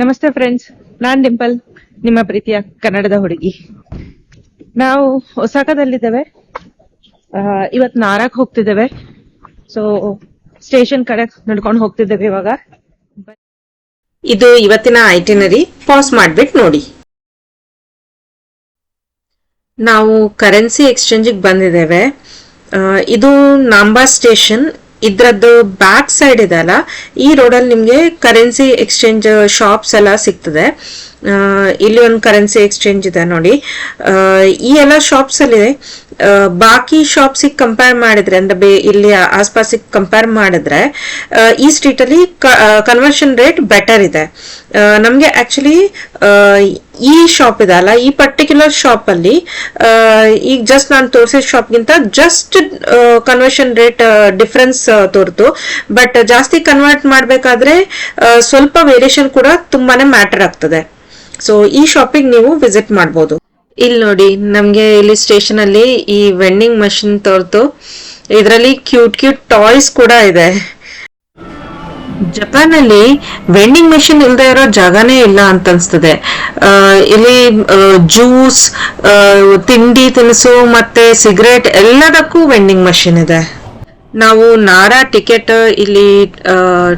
ನಮಸ್ತೆ ಫ್ರೆಂಡ್ಸ್ ನಾನ್ ಡಿಂಪಲ್, ನಿಮ್ಮ ಪ್ರೀತಿಯ ಕನ್ನಡದ ಹುಡುಗಿ. ನಾವು ಒಸಾಕದಲ್ಲಿದ್ದೇವೆ. ಇವತ್ ನಾರಾಕ್ ಹೋಗ್ತಿದ್ದೇವೆ. ಸೊ ಸ್ಟೇಷನ್ ಕಡೆ ನಡ್ಕೊಂಡು ಹೋಗ್ತಿದ್ದೇವೆ ಇವಾಗ. ಇದು ಇವತ್ತಿನ ಐಟಿನರಿ ಪಾಸ್ ಮಾಡ್ಬಿಟ್ಟು ನೋಡಿ. ನಾವು ಕರೆನ್ಸಿ ಎಕ್ಸ್ಚೇಂಜಿಗೆ ಬಂದಿದ್ದೇವೆ. ಇದು ನಾಂಬಾ ಸ್ಟೇಷನ್ ಇದ್ರದ್ದು ಬ್ಯಾಕ್ ಸೈಡ್ ಇದೆ ಅಲ್ಲ ಈ ರೋಡಲ್ಲಿ ನಿಮಗೆ ಕರೆನ್ಸಿ ಎಕ್ಸ್ಚೇಂಜ್ ಶಾಪ್ಸ್ ಎಲ್ಲ ಸಿಗ್ತದೆ. ಇಲ್ಲಿ ಒಂದು ಕರೆನ್ಸಿ ಎಕ್ಸ್ಚೇಂಜ್ ಇದೆ ನೋಡಿ. ಈ ಎಲ್ಲ ಶಾಪ್ಸ್ ಅಲ್ಲಿ ಬಾಕಿ ಶಾಪ್ಸಿಗೆ ಕಂಪೇರ್ ಮಾಡಿದ್ರೆ, ಅಂದ್ರೆ ಇಲ್ಲಿ ಆಸ್ಪಾಸಿಗೆ ಕಂಪೇರ್ ಮಾಡಿದ್ರೆ ಈ ಸ್ಟ್ರೀಟ್ ಅಲ್ಲಿ ಕನ್ವರ್ಷನ್ ರೇಟ್ ಬೆಟರ್ ಇದೆ. ನಮ್ಗೆ ಆಕ್ಚುಲಿ ಈ ಶಾಪ್ ಇದೆ ಅಲ್ಲ, ಈ ಪರ್ಟಿಕ್ಯುಲರ್ ಶಾಪ್ ಅಲ್ಲಿ ಈಗ ಜಸ್ಟ್ ನಾನು ತೋರಿಸಿದ ಶಾಪ್ಗಿಂತ ಜಸ್ಟ್ ಕನ್ವರ್ಷನ್ ರೇಟ್ ಡಿಫ್ರೆನ್ಸ್ ತೋರ್ತು ಬಟ್ ಜಾಸ್ತಿ ಕನ್ವರ್ಟ್ ಮಾಡಬೇಕಾದ್ರೆ ಸ್ವಲ್ಪ ವೇರಿಯೇಷನ್ ಕೂಡ ತುಂಬಾನೇ ಮ್ಯಾಟರ್ ಆಗ್ತದೆ. ಸೊ ಈ ಶಾಪಿಗೆ ನೀವು ವಿಸಿಟ್ ಮಾಡ್ಬೋದು. ಇಲ್ಲಿ ನೋಡಿ, ನಮ್ಗೆ ಇಲ್ಲಿ ಸ್ಟೇಷನ್ ಅಲ್ಲಿ ಈ ವೆಂಡಿಂಗ್ ಮಷಿನ್ ತೋರ್ತು ಇದರಲ್ಲಿ ಕ್ಯೂಟ್ ಕ್ಯೂಟ್ ಟಾಯ್ಸ್ ಕೂಡ ಇದೆ. ಜಪಾನ್ ಅಲ್ಲಿ ವೆಂಡಿಂಗ್ ಮೆಷಿನ್ ಇಲ್ಲದೆ ಇರೋ ಜಾಗನೇ ಇಲ್ಲ ಅಂತ ಅನ್ಸ್ತದೆ. ಇಲ್ಲಿ ಜ್ಯೂಸ್ ತಿಂಡಿ ತಿನಿಸು ಮತ್ತೆ ಸಿಗರೇಟ್ ಎಲ್ಲದಕ್ಕೂ ವೆಂಡಿಂಗ್ ಮೆಷಿನ್ ಇದೆ. ನಾವು ನಾರಾ ಟಿಕೆಟ್, ಇಲ್ಲಿ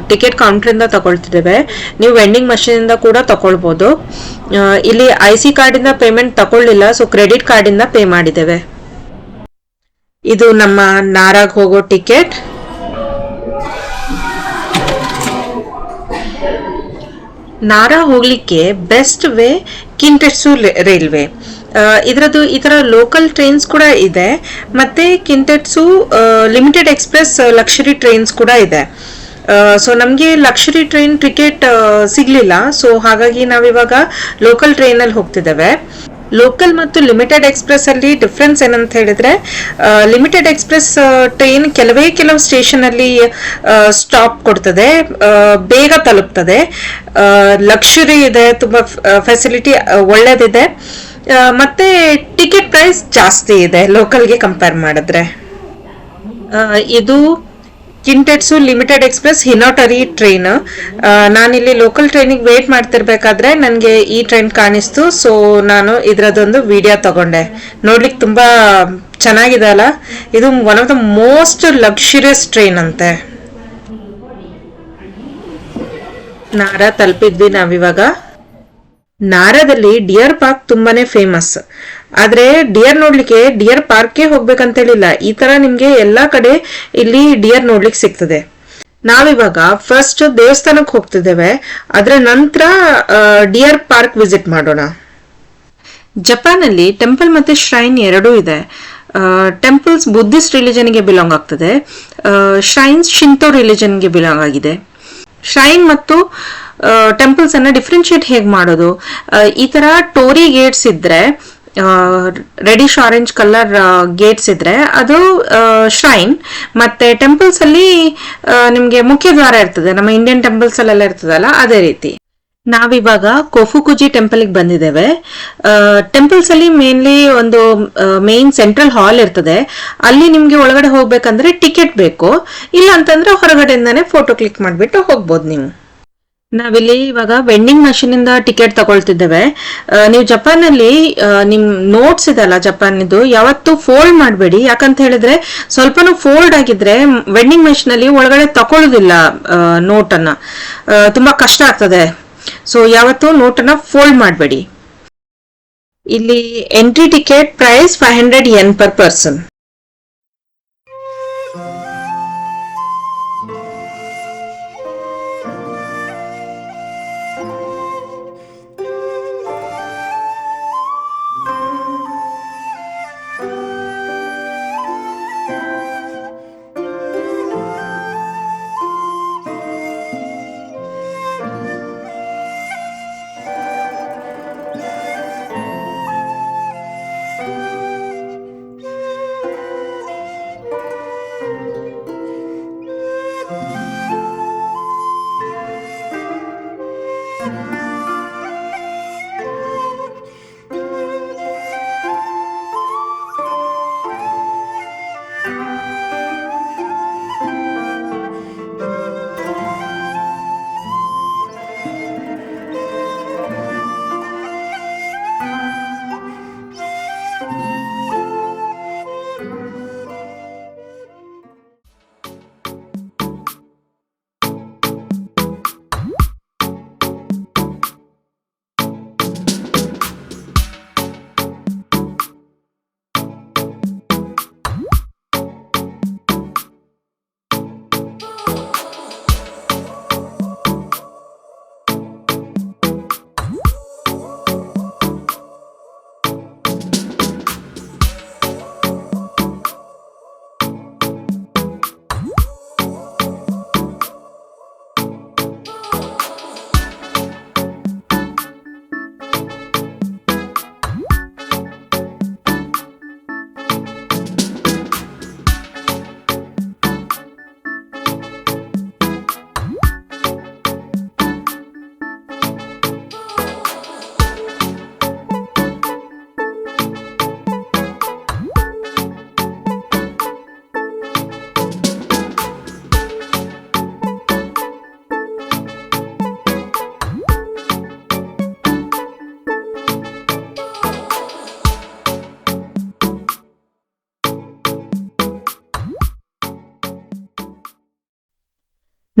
ಟಿಕೆಟ್ ಕೌಂಟರ್ ಇಂದ ತಗೊಳ್ತಿದ್ದೇವೆ. ನೀವು ವೆಂಡಿಂಗ್ ಇಂದ ಕೂಡ ತಗೊಳ್ಬಹುದು ಇಲ್ಲಿ ಐ ಸಿ ಕಾರ್ಡ್ ಇಂದ ಪೇಮೆಂಟ್ ತಗೊಳ್ಳಿಲ್ಲ ಸೊ ಕ್ರೆಡಿಟ್ ಕಾರ್ಡ್ ಇಂದ ಪೇ ಮಾಡಿದ್ದೇವೆ. ಇದು ನಮ್ಮ ನಾರಾಗ್ ಹೋಗೋ ಟಿಕೆಟ್. ನಾರಾ ಹೋಗ್ಲಿಕ್ಕೆ ಬೆಸ್ಟ್ ವೇ ಕಿಂಟೆಟ್ಸು ರೈಲ್ವೆ ಇದರದ್ದು ಈ ಥರ ಲೋಕಲ್ ಟ್ರೈನ್ಸ್ ಕೂಡ ಇದೆ. ಮತ್ತು Kintetsu limited express luxury trains ಕೂಡ ಇದೆ. ಸೊ ನಮಗೆ ಲಕ್ಷರಿ ಟ್ರೈನ್ ಟಿಕೆಟ್ ಸಿಗಲಿಲ್ಲ. ಸೊ ಹಾಗಾಗಿ ನಾವಿವಾಗ ಲೋಕಲ್ ಟ್ರೈನಲ್ಲಿ ಹೋಗ್ತಿದ್ದೇವೆ. ಲೋಕಲ್ ಮತ್ತು ಲಿಮಿಟೆಡ್ ಎಕ್ಸ್ಪ್ರೆಸ್ ಅಲ್ಲಿ ಡಿಫ್ರೆನ್ಸ್ ಏನಂತ ಹೇಳಿದ್ರೆ ಲಿಮಿಟೆಡ್ ಎಕ್ಸ್ಪ್ರೆಸ್ ಟ್ರೈನ್ ಕೆಲವೇ ಕೆಲವು ಸ್ಟೇಷನ್ ಅಲ್ಲಿ ಸ್ಟಾಪ್ ಕೊಡ್ತದೆ ಬೇಗ ತಲುಪ್ತದೆ. ಲಕ್ಷುರಿ ಇದೆ, ತುಂಬಾ ಫೆಸಿಲಿಟಿ ಒಳ್ಳೇದಿದೆ. ಮತ್ತೆ ಟಿಕೆಟ್ ಪ್ರೈಸ್ ಜಾಸ್ತಿ ಇದೆ ಲೋಕಲ್ಗೆ ಕಂಪೇರ್ ಮಾಡಿದ್ರೆ. ಇದು Kintetsu limited express Hinotori train ನಾನಿಲ್ಲಿ ಲೋಕಲ್ ಟ್ರೈನಿಗೆ ವೇಟ್ ಮಾಡ್ತಿರ್ಬೇಕಾದ್ರೆ ನನಗೆ ಈ ಟ್ರೈನ್ ಕಾಣಿಸ್ತು. ಸೊ ನಾನು ಇದರದೊಂದು ವಿಡಿಯೋ ತಗೊಂಡೆ. ನೋಡ್ಲಿಕ್ಕೆ ತುಂಬ ಚೆನ್ನಾಗಿದೆ ಅಲ್ಲ? ಇದು one of the most luxurious train ಅಂತೆ. ನಾರ ತಲುಪಿದ್ವಿ ನಾವಿವಾಗ. ನಾರದಲ್ಲಿ ಡಿಯರ್ ಪಾರ್ಕ್ ತುಂಬಾ ಫೇಮಸ್ ಆದ್ರೆ ಡಿಯರ್ ನೋಡ್ಲಿಕ್ಕೆ, ಡಿಯರ್ ಪಾರ್ಕ್ಗೆ ಹೋಗ್ಬೇಕಂತ ಹೇಳಿಲ್ಲ. ಈ ತರ ನಿಮ್ಗೆ ಎಲ್ಲಾ ಕಡೆ ಇಲ್ಲಿ ಡಿಯರ್ ನೋಡ್ಲಿಕ್ಕೆ ಸಿಗ್ತದೆ. ನಾವಿವಾಗ ಫಸ್ಟ್ ದೇವಸ್ಥಾನಕ್ಕೆ ಹೋಗ್ತಿದ್ದೇವೆ. ಅದರ ನಂತರ ಡಿಯರ್ ಪಾರ್ಕ್ ವಿಸಿಟ್ ಮಾಡೋಣ. ಜಪಾನ್ ಅಲ್ಲಿ ಟೆಂಪಲ್ ಮತ್ತೆ ಶ್ರೈನ್ ಎರಡೂ ಇದೆ. ಟೆಂಪಲ್ಸ್ ಬುದ್ಧಿಸ್ಟ್ ರಿಲಿಜನ್ಗೆ ಬಿಲಾಂಗ್ ಆಗ್ತದೆ. ಶ್ರೈನ್ಸ್ ಶಿಂತೋ ರಿಲಿಜನ್ಗೆ ಬಿಲಾಂಗ್ ಆಗಿದೆ. ಶ್ರೈನ್ ಮತ್ತು ಟೆಂಪಲ್ಸ್ ಅನ್ನ ಡಿಫ್ರೆನ್ಶಿಯೇಟ್ ಹೇಗೆ ಮಾಡೋದು? ಈ ತರ ಟೋರಿ ಗೇಟ್ಸ್ ಇದ್ರೆ ರೆಡಿಶ್ ಆರೆಂಜ್ ಕಲರ್ ಗೇಟ್ಸ್ ಇದ್ರೆ ಅದು ಶ್ರೈನ್ ಮತ್ತೆ ಟೆಂಪಲ್ಸ್ ಅಲ್ಲಿ ನಿಮ್ಗೆ ಮುಖ್ಯ ದ್ವಾರ ಇರ್ತದೆ. ನಮ್ಮ ಇಂಡಿಯನ್ ಟೆಂಪಲ್ಸ್ ಅಲ್ಲೆಲ್ಲ ಇರ್ತದಲ್ಲ, ಅದೇ ರೀತಿ. ನಾವಿವಾಗ ಕೊಫುಕುಜಿ ಟೆಂಪಲ್ಗೆ ಬಂದಿದ್ದೇವೆ. ಟೆಂಪಲ್ಸ್ ಅಲ್ಲಿ ಮೇನ್ಲಿ ಒಂದು ಮೇನ್ ಸೆಂಟ್ರಲ್ ಹಾಲ್ ಇರ್ತದೆ. ಅಲ್ಲಿ ನಿಮ್ಗೆ ಒಳಗಡೆ ಹೋಗ್ಬೇಕಂದ್ರೆ ಟಿಕೆಟ್ ಬೇಕು. ಇಲ್ಲ ಅಂತಂದ್ರೆ ಹೊರಗಡೆಯಿಂದಾನೆ ಫೋಟೋ ಕ್ಲಿಕ್ ಮಾಡ್ಬಿಟ್ಟು ಹೋಗ್ಬೋದು ನೀವು. ನಾವಿಲ್ಲಿ ಇವಾಗ ವೆಂಡಿಂಗ್ ಮಷೀನ್ ಇಂದ ಟಿಕೆಟ್ ತಗೊಳ್ತಿದ್ದೇವೆ. ನೀವು ಜಪಾನ್ ಅಲ್ಲಿ ನಿಮ್ ನೋಟ್ಸ್ ಇದಲ್ಲ ಜಪಾನ್ ಇದು ಯಾವತ್ತು ಫೋಲ್ಡ್ ಮಾಡಬೇಡಿ. ಯಾಕಂತ ಹೇಳಿದ್ರೆ, ಸ್ವಲ್ಪನೂ ಫೋಲ್ಡ್ ಆಗಿದ್ರೆ ವೆಂಡಿಂಗ್ ಮಷೀನ್ ಅಲ್ಲಿ ಒಳಗಡೆ ತಕೊಳ್ಳೋದಿಲ್ಲ ನೋಟ್ ಅನ್ನ. ತುಂಬಾ ಕಷ್ಟ ಆಗ್ತದೆ. ಸೊ ಯಾವತ್ತು ನೋಟ್ ಅನ್ನ ಫೋಲ್ಡ್ ಮಾಡಬೇಡಿ. ಇಲ್ಲಿ entry ticket price five hundred yen per person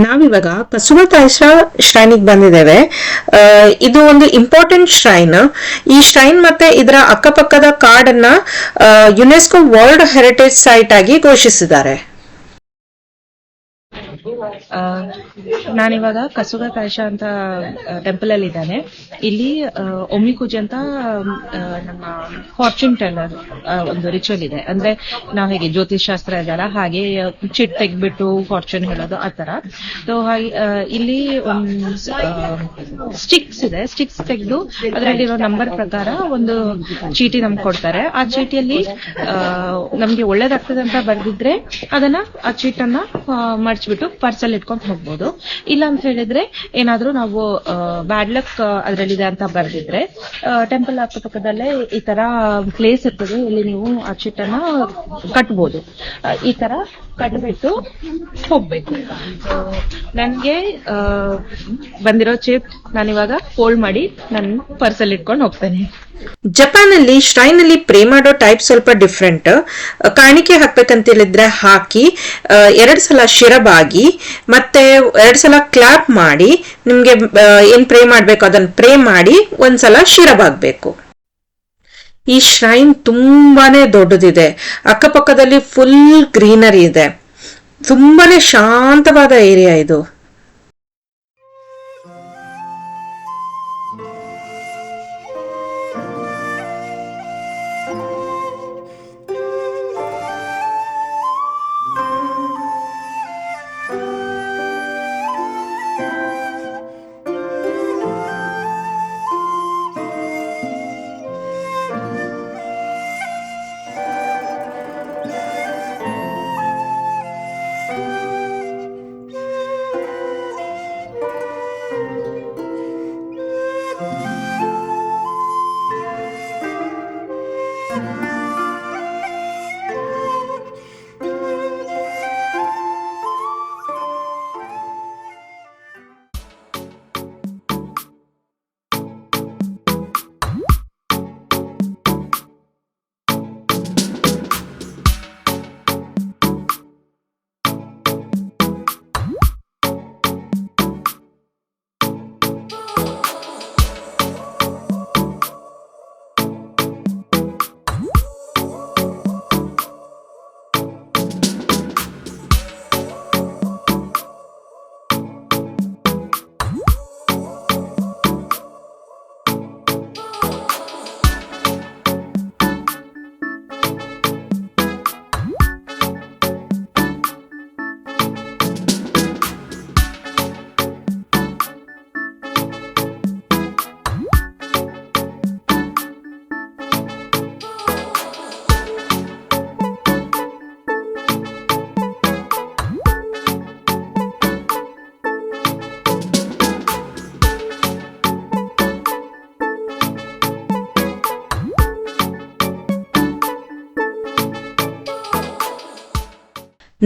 ನಾವಿವಾಗ ಕಸುಬತಾಯಿಸ ಶ್ರೈನಿಗೆ ಬಂದಿದ್ದೇವೆ. ಇದು ಒಂದು ಇಂಪಾರ್ಟೆಂಟ್ ಶ್ರೈನ್ ಈ ಶ್ರೈನ್ ಮತ್ತೆ ಇದರ ಅಕ್ಕಪಕ್ಕದ ಕಾಡನ್ನ ಯುನೆಸ್ಕೋ ವರ್ಲ್ಡ್ ಹೆರಿಟೇಜ್ ಸೈಟ್ ಆಗಿ ಘೋಷಿಸಿದ್ದಾರೆ. ನಾನಿವಾಗ ಕಸುಗ ಕಾಶ ಅಂತ ಟೆಂಪಲ್ ಅಲ್ಲಿ ಇದ್ದಾನೆ ಇಲ್ಲಿ ಒಮ್ಮಿ ಕುಜ್ ಅಂತ ನಮ್ಮ ಫಾರ್ಚೂನ್ ಟೆಲ್ಲರ್ ಒಂದು ರಿಚುವಲ್ ಇದೆ. ಅಂದ್ರೆ ನಾವು ಹೇಗೆ ಜ್ಯೋತಿಷ್ ಶಾಸ್ತ್ರ ಇದೆಯಲ್ಲ, ಹಾಗೆ ಚಿಟ್ ತೆಗ್ಬಿಟ್ಟು ಫಾರ್ಚೂನ್ ಹೇಳೋದು ಆ ತರ ಸೊ ಹಾಗೆ ಇಲ್ಲಿ ಸ್ಟಿಕ್ಸ್ ಇದೆ. ಸ್ಟಿಕ್ಸ್ ತೆಗೆದು ಅದರಲ್ಲಿರೋ ನಂಬರ್ ಪ್ರಕಾರ ಒಂದು ಚೀಟಿ ನಮ್ಗೆ ಕೊಡ್ತಾರೆ. ಆ ಚೀಟಿಯಲ್ಲಿ ನಮ್ಗೆ ಒಳ್ಳೇದಾಗ್ತದೆ ಅಂತ ಬರ್ದಿದ್ರೆ ಅದನ್ನ ಆ ಚೀಟನ್ನ ಮಡ್ಚ್ಬಿಟ್ಟು ಪರ್ಸಲ್ ಇಟ್ಕೊಂಡು ಹೋಗ್ಬೋದು. ಇಲ್ಲ ಅಂತ ಹೇಳಿದ್ರೆ ಏನಾದ್ರೂ ನಾವು ಬ್ಯಾಡ್ ಲಕ್ ಅದರಲ್ಲಿದೆ ಅಂತ ಬರೆದಿದ್ರೆ ಟೆಂಪಲ್ ಅಕ್ಕಪಕ್ಕದಲ್ಲೇ ಈ ತರ ಪ್ಲೇಸ್ ಇರ್ತದೆ, ಇಲ್ಲಿ ನೀವು ಆ ಚೀಟನ್ನ ಕಟ್ಬೋದು. ಈ ತರ ಕಟ್ಬಿಟ್ಟು ಹೋಗ್ಬೇಕು. ನನ್ಗೆ ಬಂದಿರೋ ಚಿಪ್ ನಾನಿವಾಗ ಫೋಲ್ಡ್ ಮಾಡಿ ನನ್ನ ಪರ್ಸಲ್ ಇಟ್ಕೊಂಡು ಹೋಗ್ತೇನೆ. ಜಪಾನ್ ಅಲ್ಲಿ ಶ್ರೈನ್ ಅಲ್ಲಿ ಪ್ರೇ ಮಾಡೋ ಟೈಪ್ ಸ್ವಲ್ಪ ಡಿಫ್ರೆಂಟ್ ಕಾಣಿಕೆ ಹಾಕ್ಬೇಕಂತ ಹೇಳಿದ್ರೆ ಹಾಕಿ ಎರಡ್ ಸಲ ಶಿರಬಾಗಿ, ಮತ್ತೆ ಎರಡ್ ಸಲ ಕ್ಲಾಪ್ ಮಾಡಿ, ನಿಮ್ಗೆ ಏನ್ ಪ್ರೇ ಮಾಡ್ಬೇಕು ಅದನ್ನ ಪ್ರೇ ಮಾಡಿ ಒಂದ್ಸಲ ಶಿರಬಾಗ್ಬೇಕು. ಈ ಶ್ರೈನ್ ತುಂಬಾನೇ ದೊಡ್ಡದಿದೆ. ಅಕ್ಕಪಕ್ಕದಲ್ಲಿ ಫುಲ್ ಗ್ರೀನರಿ ಇದೆ. ತುಂಬಾನೇ ಶಾಂತವಾದ ಏರಿಯಾ ಇದು.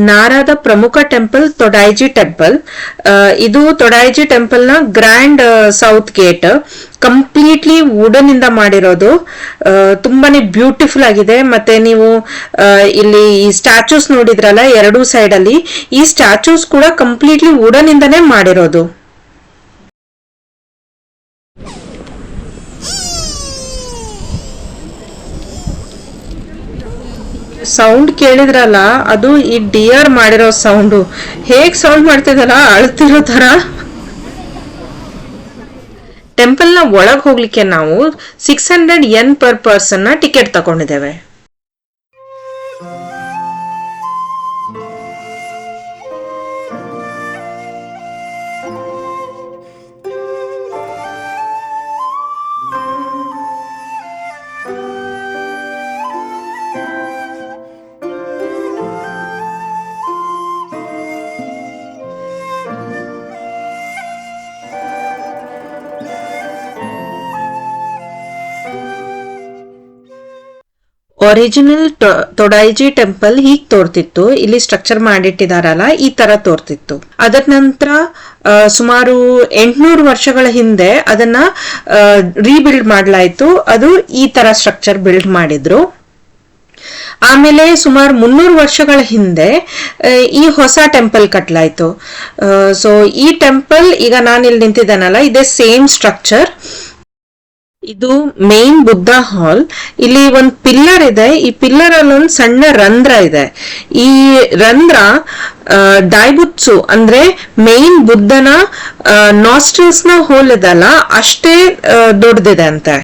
ನಾರಾದ ಪ್ರಮುಖ ಟೆಂಪಲ್ ತೊಡಾಯ್ಜಿ ಟೆಂಪಲ್. ಇದು Todaiji ಟೆಂಪಲ್ನ grand south gate. Completely wooden ಇಂದ ಮಾಡಿರೋದು ತುಂಬಾನೇ ಬ್ಯೂಟಿಫುಲ್ ಆಗಿದೆ. ಮತ್ತೆ ನೀವು ಇಲ್ಲಿ ಈ ಸ್ಟ್ಯಾಚೂಸ್ ನೋಡಿದ್ರಲ್ಲ, ಎರಡೂ ಸೈಡ್ ಅಲ್ಲಿ ಈ ಸ್ಟ್ಯಾಚ್ಯೂಸ್ ಕೂಡ ಕಂಪ್ಲೀಟ್ಲಿ ವುಡನ್ ಇಂದಾನೇ ಮಾಡಿರೋದು. ಸೌಂಡ್ ಕೇಳಿದ್ರಲ್ಲ, ಅದು ಈ ಡಿಯರ್ ಮಾಡಿರೋ ಸೌಂಡು ಹೇಗ್ ಸೌಂಡ್ ಮಾಡ್ತಿದಲ್ಲ ಅಳ್ತಿರೋ ತರ ಟೆಂಪಲ್ನ ಒಳಗ್ ಹೋಗ್ಲಿಕ್ಕೆ ನಾವು ಸಿಕ್ಸ್ ಹಂಡ್ರೆಡ್ ಎನ್ ಪರ್ ಪರ್ಸನ್ನ ಟಿಕೆಟ್ ತಗೊಂಡಿದ್ದೇವೆ. ಒರಿಜಿನಲ್ ತೊಡಾಯ್ಜಿ ಟೆಂಪಲ್ ಹೀಗ್ ತೋರ್ತಿತ್ತು. ಇಲ್ಲಿ ಸ್ಟ್ರಕ್ಚರ್ ಮಾಡಿಟ್ಟಿದಾರಲ್ಲ, ಈ ತರ ತೋರ್ತಿತ್ತು. ಅದರ ನಂತರ ಸುಮಾರು ಎಂಟ್ನೂರು ವರ್ಷಗಳ ಹಿಂದೆ ಅದನ್ನ ರೀಬಿಲ್ಡ್ ಮಾಡ್ಲಾಯ್ತು. ಅದು ಈ ತರ ಸ್ಟ್ರಕ್ಚರ್ ಬಿಲ್ಡ್ ಮಾಡಿದ್ರು. ಆಮೇಲೆ ಸುಮಾರು ಮುನ್ನೂರು ವರ್ಷಗಳ ಹಿಂದೆ ಈ ಹೊಸ ಟೆಂಪಲ್ ಕಟ್ಲಾಯ್ತು. ಸೊ ಈ ಟೆಂಪಲ್ ಈಗ ನಾನು ಇಲ್ಲಿ ನಿಂತಿದ್ದೇನಲ್ಲ, ಇದೇ ಸೇಮ್ ಸ್ಟ್ರಕ್ಚರ್ ಇದು ಮೇನ್ ಬುದ್ಧ ಹಾಲ್ ಇಲ್ಲಿ ಒಂದು ಪಿಲ್ಲರ್ ಇದೆ. ಈ ಪಿಲ್ಲರ್ ಅಲ್ಲಿ ಒಂದು ಸಣ್ಣ ರಂಧ್ರ ಇದೆ. ಈ ರಂಧ್ರ ಡೈಬುತ್ಸು ಅಂದ್ರೆ ಮೇನ್ ಬುದ್ಧನ ನಾಸ್ಟ್ರಿಲ್ಸ್ನ ಹೋಲ್ ಇದಲ್ಲ, ಅಷ್ಟೇ ದೊಡ್ಡದಿದೆ ಅಂತೆ.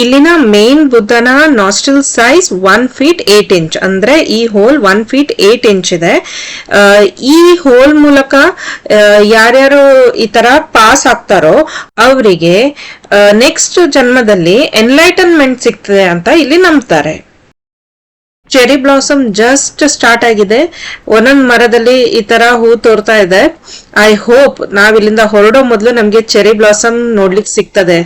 ಇಲ್ಲಿನ ಮೇನ್ ಬುದ್ಧನ nostril size one feet eight inch ಅಂದ್ರೆ ಈ hole one feet eight inch ಇದೆ. ಈ ಹೋಲ್ ಮೂಲಕ ಯಾರ್ಯಾರು ಈ ತರ ಪಾಸ್ ಆಗ್ತಾರೋ ಅವರಿಗೆ ನೆಕ್ಸ್ಟ್ ಜನ್ಮದಲ್ಲಿ ಎನ್ಲೈಟನ್ಮೆಂಟ್ ಸಿಗ್ತದೆ ಅಂತ ಇಲ್ಲಿ ನಂಬ್ತಾರೆ. ಚೆರಿ ಬ್ಲಾಸಮ್ ಜಸ್ಟ್ ಸ್ಟಾರ್ಟ್ ಆಗಿದೆ. ಒಂದೊಂದು ಮರದಲ್ಲಿ ಈ ತರ ಹೂ ತೋರ್ತಾ ಇದೆ. ಐ ಹೋಪ್ ನಾವ್ ಇಲ್ಲಿಂದ ಹೊರಡೋ ಮೊದಲು ನಮ್ಗೆ ಚೆರಿ ಬ್ಲಾಸಮ್ ನೋಡ್ಲಿಕ್ಕೆ ಸಿಗ್ತದೆ.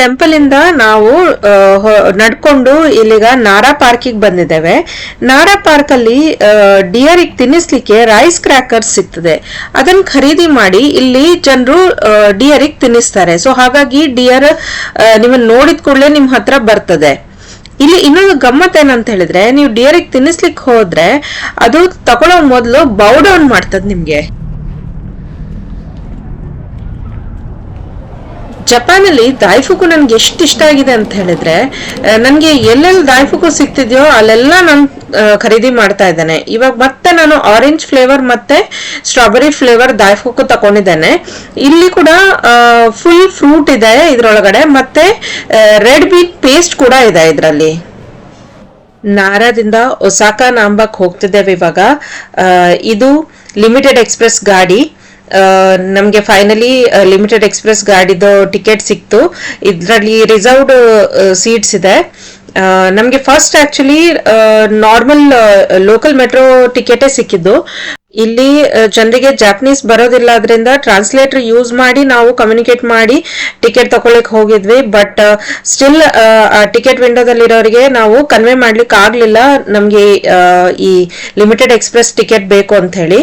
ಟೆಂಪಲ್ ಇಂದ ನಾವು ನಡ್ಕೊಂಡು ಇಲ್ಲಿಗ ನಾರಾ ಪಾರ್ಕಿಗೆ ಬಂದಿದ್ದೇವೆ. ನಾರಾ ಪಾರ್ಕ್ ಅಲ್ಲಿ ಡಿಯರ್ ತಿನ್ನಿಸ್ಲಿಕ್ಕೆ ರೈಸ್ ಕ್ರ್ಯಾಕರ್ಸ್ ಸಿಗ್ತದೆ. ಅದನ್ನ ಖರೀದಿ ಮಾಡಿ ಇಲ್ಲಿ ಜನರು ಡಿಯರಿಗೆ ತಿನ್ನಿಸ್ತಾರೆ. ಸೊ ಹಾಗಾಗಿ ಡಿಯರ್ ನಿಮ್ಮನ್ನ ನೋಡಿದ ಕೂಡಲೇ ನಿಮ್ ಹತ್ರ ಬರ್ತದೆ. ಇಲ್ಲಿ ಇನ್ನೊಂದು ಗಮ್ಮತ್ ಏನಂತ ಹೇಳಿದ್ರೆ, ನೀವು ಡಿಯರಿಗೆ ತಿನ್ನಿಸ್ಲಿಕ್ಕೆ ಹೋದ್ರೆ, ಅದು ತಗೊಳ್ಳೋ ಮೊದಲು ಬೌ ಡೌನ್ ಮಾಡ್ತದ ನಿಮ್ಗೆ. ಜಪಾನಲ್ಲಿ ದಾಯ್ಫುಕು ನನ್ಗೆ ಎಷ್ಟು ಇಷ್ಟ ಆಗಿದೆ ಅಂತ ಹೇಳಿದ್ರೆ ನನಗೆ ಎಲ್ಲೆಲ್ಲಿ ದಾಯ್ಫುಕು ಸಿಗ್ತಿದ್ಯೋ ಅಲ್ಲೆಲ್ಲ ನಾನು ಖರೀದಿ ಮಾಡ್ತಾ ಇದ್ದೇನೆ. ಇವಾಗ ಮತ್ತೆ ನಾನು ಆರೆಂಜ್ ಫ್ಲೇವರ್ ಮತ್ತೆ ಸ್ಟ್ರಾಬೆರಿ ಫ್ಲೇವರ್ ದಾಯ್ಫುಕು ತಗೊಂಡಿದ್ದೇನೆ ಇಲ್ಲಿ ಕೂಡ ಫುಲ್ ಫ್ರೂಟ್ ಇದೆ ಇದ್ರೊಳಗಡೆ, ಮತ್ತೆ ರೆಡ್ ಬೀಟ್ ಪೇಸ್ಟ್ ಕೂಡ ಇದೆ ಇದರಲ್ಲಿ. ನಾರಾದಿಂದ ಒಸಾಕ ನಾಂಬಕ್ ಹೋಗ್ತಿದ್ದೇವೆ ಇವಾಗ. ಇದು ಲಿಮಿಟೆಡ್ ಎಕ್ಸ್ಪ್ರೆಸ್ ಗಾಡಿ. ನಮಗೆ ಫೈನಲಿ ಲಿಮಿಟೆಡ್ ಎಕ್ಸ್ಪ್ರೆಸ್ ಗಾಡಿದು ಟಿಕೆಟ್ ಸಿಕ್ತು. ಇದರಲ್ಲಿ ರಿಸರ್ವ್ಡ್ ಸೀಟ್ಸ್ ಇದೆ. ನಮಗೆ first actually normal local metro ಟಿಕೆಟೇ ಸಿಕ್ಕಿದ್ದು. ಇಲ್ಲಿ ಜನರಿಗೆ ಜಾಪನೀಸ್ ಬರೋದಿಲ್ಲ ಅದರಿಂದ ಟ್ರಾನ್ಸ್ಲೇಟರ್ ಯೂಸ್ ಮಾಡಿ ನಾವು ಕಮ್ಯುನಿಕೇಟ್ ಮಾಡಿ ಟಿಕೆಟ್ ತಗೊಳಕ್ ಹೋಗಿದ್ವಿ. ಬಟ್ ಸ್ಟಿಲ್ ಟಿಕೆಟ್ ವಿಂಡೋದಲ್ಲಿರೋರಿಗೆ ನಾವು ಕನ್ವೆ ಮಾಡ್ಲಿಕ್ಕೆ ಆಗ್ಲಿಲ್ಲ. ನಮ್ಗೆ ಈ ಲಿಮಿಟೆಡ್ ಎಕ್ಸ್ಪ್ರೆಸ್ ಟಿಕೆಟ್ ಬೇಕು ಅಂತ ಹೇಳಿ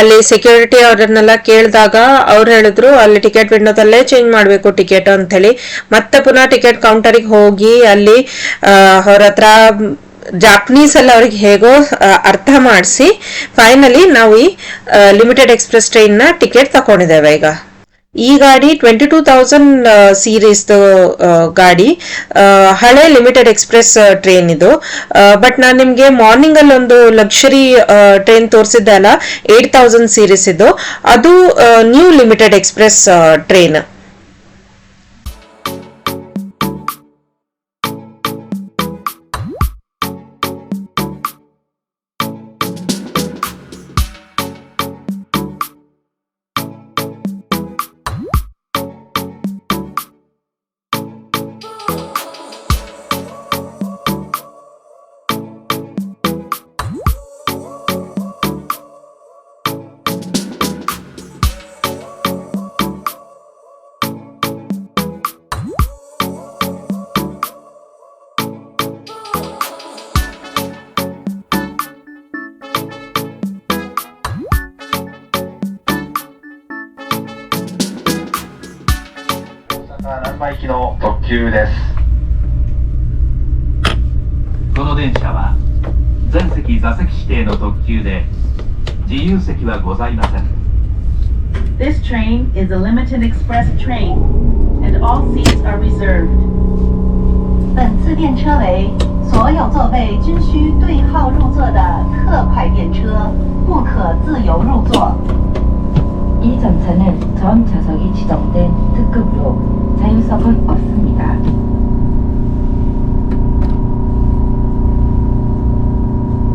ಅಲ್ಲಿ ಸೆಕ್ಯೂರಿಟಿ ಅವರನ್ನೆಲ್ಲ ಕೇಳಿದಾಗ ಅವ್ರು ಹೇಳಿದ್ರು, ಅಲ್ಲಿ ಟಿಕೆಟ್ ವಿಂಡೋದಲ್ಲೇ ಚೇಂಜ್ ಮಾಡ್ಬೇಕು ಟಿಕೆಟ್ ಅಂತ ಹೇಳಿ ಮತ್ತೆ ಪುನಃ ಟಿಕೆಟ್ ಕೌಂಟರಿಗೆ ಹೋಗಿ ಅಲ್ಲಿ ಅವ್ರ ಹತ್ರ ಜಾಪನೀಸ್ ಅಲ್ಲಿ ಅವ್ರಿಗೆ ಹೇಗೋ ಅರ್ಥ ಮಾಡಿಸಿ ಫೈನಲಿ ನಾವು ಈ ಲಿಮಿಟೆಡ್ ಎಕ್ಸ್ಪ್ರೆಸ್ ಟ್ರೈನ್ನ ಟಿಕೆಟ್ ತಕೊಂಡಿದ್ದೇವೆ ಈಗ. ಈ ಗಾಡಿ ಟ್ವೆಂಟಿ ಟೂ ತೌಸಂಡ್ ಸೀರೀಸ್ ಗಾಡಿ ಹಳೆ ಲಿಮಿಟೆಡ್ ಎಕ್ಸ್ಪ್ರೆಸ್ ಟ್ರೈನ್ ಇದು. ಬಟ್ ನಾನು ನಿಮಗೆ ಮಾರ್ನಿಂಗ್ ಅಲ್ಲಿ ಒಂದು ಲಕ್ಸುರಿ ಟ್ರೈನ್ ತೋರಿಸಿದ್ದೆ ಅಲ್ಲ ಏಟ್ ತೌಸಂಡ್ ಸೀರೀಸ್ ಇದು. ಅದು new limited express train 行きの特急ですこの電車は全席座席指定の特急で自由席はございません This train is a limited express train, and all seats are reserved. 本次电车为所有座位均需对号入座的特快电车，不可自由入座。 이 전차는 전 좌석이 지정된 특급으로 자유석은 없습니다.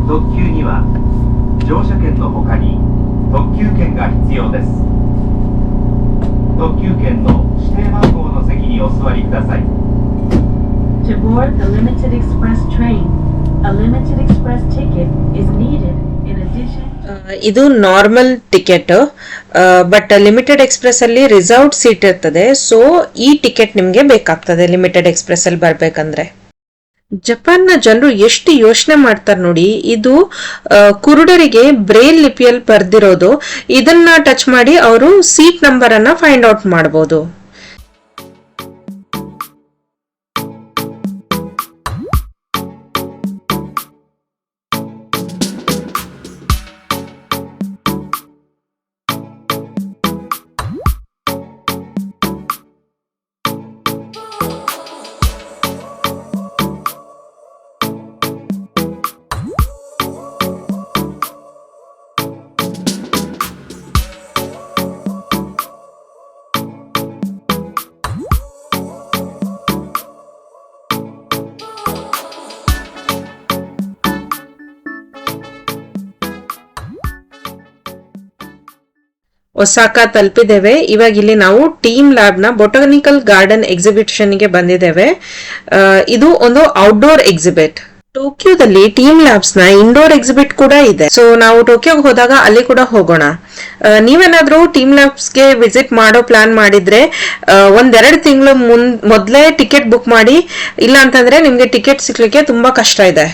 特急には乗車券の他に特急券が必要です特急券の指定番号の席にお座りください To board the limited express train, a limited express ticket is needed in addition. ಇದು normal ticket but limited express ಅಲ್ಲಿ reserved seat ಇರ್ತದೆ. So ಈ ticket ನಿಮ್ಗೆ ಬೇಕಾಗ್ತದೆ limited express ಅಲ್ಲಿ ಬರ್ಬೇಕಂದ್ರೆ. ಜಪಾನ್ನ ಜನರು ಎಷ್ಟು ಯೋಚನೆ ಮಾಡ್ತಾರೆ ನೋಡಿ, ಇದು ಕುರುಡರಿಗೆ ಬ್ರೇಲ್ ಲಿಪಿಯಲ್ಲಿ ಬರ್ದಿರೋದು. ಇದನ್ನ ಟಚ್ ಮಾಡಿ ಅವರು ಸೀಟ್ ನಂಬರ್ ಅನ್ನ ಫೈಂಡ್ ಔಟ್ ಮಾಡಬಹುದು ಒಸಾಕ ತಲುಪಿದ್ದೇವೆ. ಇವಾಗ ಇಲ್ಲಿ ನಾವು ಟೀಮ್ ಲ್ಯಾಬ್ನ ಬೊಟಾನಿಕಲ್ ಗಾರ್ಡನ್ ಎಕ್ಸಿಬಿಷನ್ಗೆ ಬಂದಿದ್ದೇವೆ. ಇದು ಒಂದು ಔಟ್ಡೋರ್ ಎಕ್ಸಿಬಿಟ್ ಟೋಕಿಯೋದಲ್ಲಿ ಟೀಮ್ ಲ್ಯಾಬ್ಸ್ನ ಇಂಡೋರ್ ಎಕ್ಸಿಬಿಟ್ ಕೂಡ ಇದೆ. ಸೊ ನಾವು ಟೋಕಿಯೋಗೆ ಹೋದಾಗ ಅಲ್ಲಿ ಕೂಡ ಹೋಗೋಣ. ನೀವೇನಾದರೂ ಟೀಮ್ ಲ್ಯಾಬ್ಸ್ಗೆ ವಿಸಿಟ್ ಮಾಡೋ ಪ್ಲಾನ್ ಮಾಡಿದ್ರೆ ಒಂದೆರಡು ತಿಂಗಳು ಮುನ್, ಮೊದಲೇ ಟಿಕೆಟ್ ಬುಕ್ ಮಾಡಿ, ಇಲ್ಲ ಅಂತಂದ್ರೆ ನಿಮ್ಗೆ ಟಿಕೆಟ್ ಸಿಗ್ಲಿಕ್ಕೆ ತುಂಬಾ ಕಷ್ಟ ಇದೆ.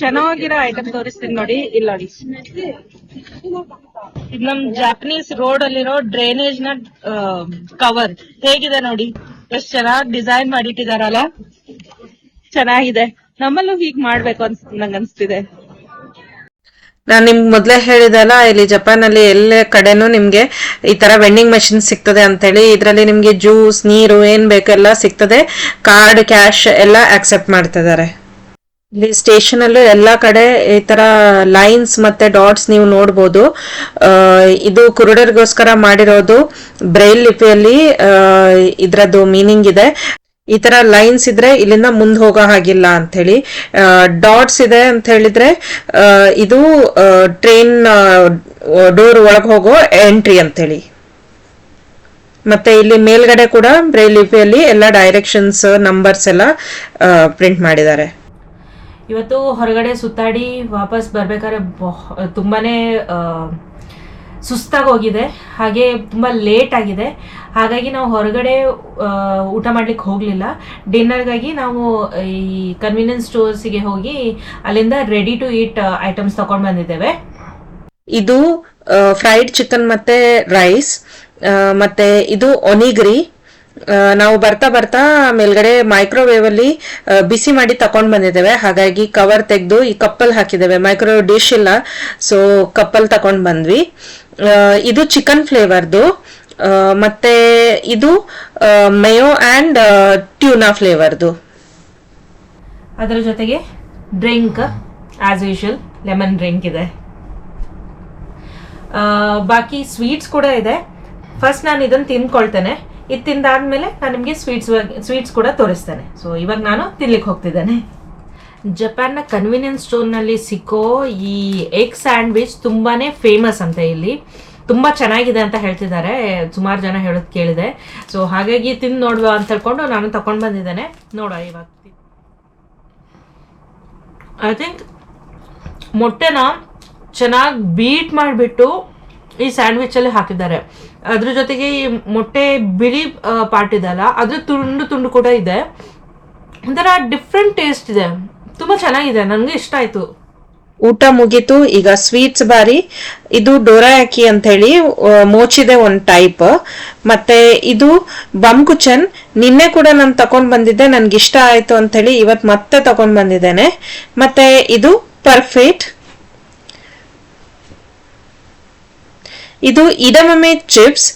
ಚೆನ್ನಾಗಿರೋ ಐಟಮ್ ತೋರಿಸ್ತೀನಿ ನೋಡಿ ಇಲ್ಲಿ ನೋಡಿ. ಇದು ನಮ್ ಜಾಪನೀಸ್ ರೋಡ್ ಅಲ್ಲಿರೋ ಡ್ರೈನೇಜ್ನ ಕವರ್ ಹೇಗಿದೆ ನೋಡಿ? ಎಷ್ಟ್ ಚೆನ್ನಾಗಿ ಡಿಸೈನ್ ಮಾಡಿಟ್ಟಿದಾರಲ್ಲ? ಚೆನ್ನಾಗಿದೆ. ನಮ್ಮಲ್ಲೂ ಹೀಗ್ ಮಾಡ್ಬೇಕು ಅನ್ಸ್ ನಂಗೆ ಅನ್ಸ್ತಿದೆ. ನಾನ್ ನಿಮ್ಗೆ ಮೊದಲೇ ಹೇಳಿದಲ್ಲ ಇಲ್ಲಿ ಜಪಾನ್ ಅಲ್ಲಿ ಎಲ್ಲ ಕಡೆನೂ ನಿಮ್ಗೆ ಈ ತರ ವೆಂಡಿಂಗ್ ಮೆಷಿನ್ ಸಿಗ್ತದೆ ಅಂತೇಳಿ. ಇದ್ರಲ್ಲಿ ನಿಮ್ಗೆ ಜ್ಯೂಸ್ ನೀರು ಏನ್ ಬೇಕೆಲ್ಲ ಸಿಗ್ತದೆ. ಕಾರ್ಡ್ ಕ್ಯಾಶ್ ಎಲ್ಲ ಆಕ್ಸೆಪ್ಟ್ ಮಾಡ್ತಿದ್ದಾರೆ. ಇಲ್ಲಿ ಸ್ಟೇಷನ್ ಅಲ್ಲೂ ಎಲ್ಲಾ ಕಡೆ ಈ ತರ ಲೈನ್ಸ್ ಮತ್ತೆ ಡಾಟ್ಸ್ ನೀವು ನೋಡ್ಬೋದು. ಆ, ಇದು ಕುರುಡರಿಗೋಸ್ಕರ ಮಾಡಿರೋದು ಬ್ರೈಲ್ ಲಿಪಿಯಲ್ಲಿ ಇದ್ರದ್ದು ಮೀನಿಂಗ್ ಇದೆ. ಈ ತರ ಲೈನ್ಸ್ ಇದ್ರೆ ಇಲ್ಲಿಂದ ಮುಂದ್ ಹೋಗೋ ಹಾಗಿಲ್ಲ ಅಂತ ಹೇಳಿ ಡಾಟ್ಸ್ ಇದೆ ಅಂತ ಹೇಳಿದ್ರೆ ಇದು ಟ್ರೈನ್ ಡೋರ್ ಒಳಗೆ ಹೋಗೋ ಎಂಟ್ರಿ ಅಂತ ಹೇಳಿ ಮತ್ತೆ ಇಲ್ಲಿ ಮೇಲ್ಗಡೆ ಕೂಡ ಬ್ರೈಲ್ ಲಿಪಿಯಲ್ಲಿ ಎಲ್ಲ ಡೈರೆಕ್ಷನ್ಸ್ ನಂಬರ್ಸ್ ಎಲ್ಲ ಪ್ರಿಂಟ್ ಮಾಡಿದ್ದಾರೆ. ಇವತ್ತು ಹೊರಗಡೆ ಸುತ್ತಾಡಿ ವಾಪಸ್ ಬರ್ಬೇಕಾದ್ರೆ ಆ, ಸುಸ್ತಾಗಿ ಹೋಗಿದೆ. ಹಾಗೆ ತುಂಬ ಲೇಟ್ ಆಗಿದೆ. ಹಾಗಾಗಿ ನಾವು ಹೊರಗಡೆ ಊಟ ಮಾಡ್ಲಿಕ್ಕೆ ಹೋಗಲಿಲ್ಲ. ಡಿನ್ನರ್ಗಾಗಿ ನಾವು ಈ ಕನ್ವೀನಿಯನ್ಸ್ ಸ್ಟೋರ್ಸಿಗೆ ಹೋಗಿ ಅಲ್ಲಿಂದ ರೆಡಿ ಟು ಈಟ್ ಐಟಮ್ಸ್ ತಗೊಂಡು ಬಂದಿದ್ದೇವೆ. ಇದು ಫ್ರೈಡ್ ಚಿಕನ್ ಮತ್ತೆ ರೈಸ್ ಮತ್ತೆ ಇದು ಒನಿಗ್ರಿ ನಾವು ಬರ್ತಾ ಬರ್ತಾ ಮೇಲ್ಗಡೆ ಮೈಕ್ರೋವೇವ್ ಅಲ್ಲಿ ಬಿಸಿ ಮಾಡಿ ತಕೊಂಡ್ ಬಂದಿದ್ದೇವೆ. ಹಾಗಾಗಿ ಕವರ್ ತೆಗೆದು ಈ ಕಪ್ಪಲ್ ಹಾಕಿದ್ದೇವೆ. ಮೈಕ್ರೋವೇವ್ ಡಿಶ್ ಇಲ್ಲ. ಸೊ ಕಪ್ಪಲ್ ತಕೊಂಡ್ ಬಂದ್ವಿ. ಇದು ಚಿಕನ್ ಫ್ಲೇವರ್ದು ಮತ್ತೆ ಇದು ಮೇಯೋ ಆ್ಯಂಡ್ ಟ್ಯೂನಾ ಫ್ಲೇವರ್ದು ಅದರ ಜೊತೆಗೆ drink as usual lemon drink ಇದೆ. ಬಾಕಿ ಸ್ವೀಟ್ಸ್ ಕೂಡ ಇದೆ. ಫಸ್ಟ್ ನಾನು ಇದನ್ನು ತಿನ್ಕೊಳ್ತೇನೆ. ಇದು ತಿಂದಾದ್ಮೇಲೆ ನಾನು ನಿಮಗೆ ಸ್ವೀಟ್ಸ್ ಸ್ವೀಟ್ಸ್ ಕೂಡ ತೋರಿಸ್ತೇನೆ. ಸೊ ಇವಾಗ ನಾನು ತಿನ್ಲಿಕ್ಕೆ ಹೋಗ್ತಿದ್ದೇನೆ. ಜಪಾನ್ನ ಕನ್ವೀನಿಯನ್ಸ್ ಸ್ಟೋರ್ನಲ್ಲಿ ಸಿಕ್ಕೋ ಈ ಎಗ್ ಸ್ಯಾಂಡ್ವಿಚ್ ತುಂಬಾ ಫೇಮಸ್ ಅಂತ ಇಲ್ಲಿ. ತುಂಬ ಚೆನ್ನಾಗಿದೆ ಅಂತ ಹೇಳ್ತಿದ್ದಾರೆ. ಸುಮಾರು ಜನ ಹೇಳೋದು ಕೇಳಿದೆ. ಸೊ ಹಾಗಾಗಿ ತಿಂದು ನೋಡುವ ಅಂತ ಹೇಳ್ಕೊಂಡು ನಾನು ತಗೊಂಡು ಬಂದಿದ್ದೇನೆ. ನೋಡುವ ಇವಾಗ. ಐ ಥಿಂಕ್ ಮೊಟ್ಟೆನ ಚೆನ್ನಾಗಿ ಬೀಟ್ ಮಾಡಿಬಿಟ್ಟು ಈ ಸ್ಯಾಂಡ್ವಿಚ್ ಅಲ್ಲಿ ಹಾಕಿದ್ದಾರೆ. ಅದ್ರ ಜೊತೆಗೆ ಈ ಮೊಟ್ಟೆ ಬಿಳಿ ಪಾರ್ಟ್ ಇದೆಯಲ್ಲ ಅದ್ರ ತುಂಡು ತುಂಡು ಕೂಡ ಇದೆ. ಒಂಥರ ಡಿಫ್ರೆಂಟ್ ಟೇಸ್ಟ್ ಇದೆ. ತುಂಬಾ ಚೆನ್ನಾಗಿದೆ ನನಗೆ ಇಷ್ಟ ಆಯ್ತು. ಊಟ ಮುಗೀತು, ಈಗ ಸ್ವೀಟ್ಸ್ ಬಾರಿ. ಇದು ಡೋರಾಯಾಕಿ ಅಂತ ಹೇಳಿ ಮೋಚಿದೆ ಒಂದ್ ಟೈಪ್ ಮತ್ತೆ ಇದು ಬಂಕುಚನ್. ನಿನ್ನೆ ಕೂಡ ನಾನು ತಕೊಂಡ್ ಬಂದಿದ್ದೆ, ನನ್ಗೆ ಇಷ್ಟ ಆಯ್ತು ಅಂತ ಹೇಳಿ ಇವತ್ ಮತ್ತೆ ತಕೊಂಡ್ ಬಂದಿದ್ದೇನೆ. ಮತ್ತೆ ಇದು ಪರ್ಫೆಕ್ಟ್ ಇದು ಇಡಮಮೆ ಚಿಪ್ಸ್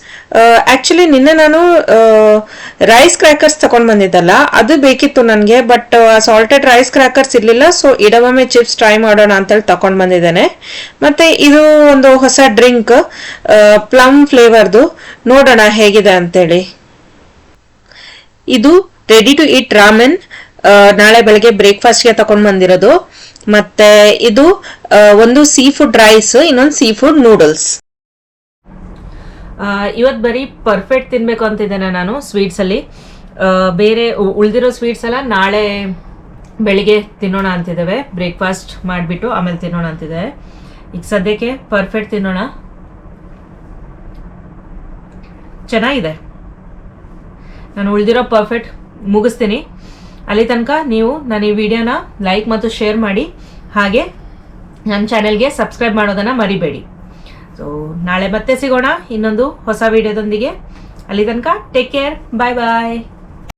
ಆಕ್ಚುಲಿ ನಿನ್ನೆ ನಾನು ರೈಸ್ ಕ್ರ್ಯಾಕರ್ಸ್ ತಗೊಂಡು ಬಂದಿದ್ದಲ್ಲ, ಅದು ಬೇಕಿತ್ತು ನನಗೆ ಬಟ್ ಸಾಲ್ಟೆಡ್ ರೈಸ್ ಕ್ರ್ಯಾಕರ್ಸ್ ಇರಲಿಲ್ಲ ಸೊ ಇಡಮಮೆ ಚಿಪ್ಸ್ ಟ್ರೈ ಮಾಡೋಣ ಅಂತೇಳಿ ತಗೊಂಡು ಬಂದಿದ್ದೇನೆ. ಮತ್ತೆ ಇದು ಒಂದು ಹೊಸ ಡ್ರಿಂಕ್ ಪ್ಲಮ್ ಫ್ಲೇವರ್ದು ನೋಡೋಣ ಹೇಗಿದೆ ಅಂತೇಳಿ. ಇದು ರೆಡಿ ಟು ಈಟ್ ರಾಮೆನ್ ನಾಳೆ ಬೆಳಗ್ಗೆ ಬ್ರೇಕ್ಫಾಸ್ಟ್ಗೆ ತಗೊಂಡು ಬಂದಿರೋದು. ಮತ್ತೆ ಇದು ಒಂದು ಸೀ ಫುಡ್ ರೈಸ್ ಇನ್ನೊಂದು ಸೀ ಫುಡ್ ನೂಡಲ್ಸ್ ಇವತ್ತು ಬರೀ ಪರ್ಫೆಕ್ಟ್ ತಿನ್ನಬೇಕು ಅಂತಿದ್ದೇನೆ ನಾನು ಸ್ವೀಟ್ಸಲ್ಲಿ ಬೇರೆ ಉಳಿದಿರೋ ಸ್ವೀಟ್ಸ್ ಎಲ್ಲ ನಾಳೆ ಬೆಳಿಗ್ಗೆ ತಿನ್ನೋಣ ಅಂತಿದ್ದಾವೆ. ಬ್ರೇಕ್ಫಾಸ್ಟ್ ಮಾಡಿಬಿಟ್ಟು ಆಮೇಲೆ ತಿನ್ನೋಣ ಅಂತಿದ್ದಾವೆ. ಈಗ ಸದ್ಯಕ್ಕೆ ಪರ್ಫೆಕ್ಟ್ ತಿನ್ನೋಣ. ಚೆನ್ನಾಗಿದೆ. ನಾನು ಉಳಿದಿರೋ ಪರ್ಫೆಕ್ಟ್ ಮುಗಿಸ್ತೀನಿ. ಅಲ್ಲಿ ತನಕ ನೀವು ನಾನು ಈ ವಿಡಿಯೋನ ಲೈಕ್ ಮತ್ತು ಶೇರ್ ಮಾಡಿ. ಹಾಗೆ ನನ್ನ ಚಾನೆಲ್ಗೆ ಸಬ್ಸ್ಕ್ರೈಬ್ ಮಾಡೋದನ್ನು ಮರಿಬೇಡಿ. ಸೊ ನಾಳೆ ಮತ್ತೆ ಸಿಗೋಣ ಇನ್ನೊಂದು ಹೊಸ ವಿಡಿಯೋದೊಂದಿಗೆ ಅಲ್ಲಿ ತನಕ ಟೇಕ್ ಕೇರ್ ಬಾಯ್ ಬಾಯ್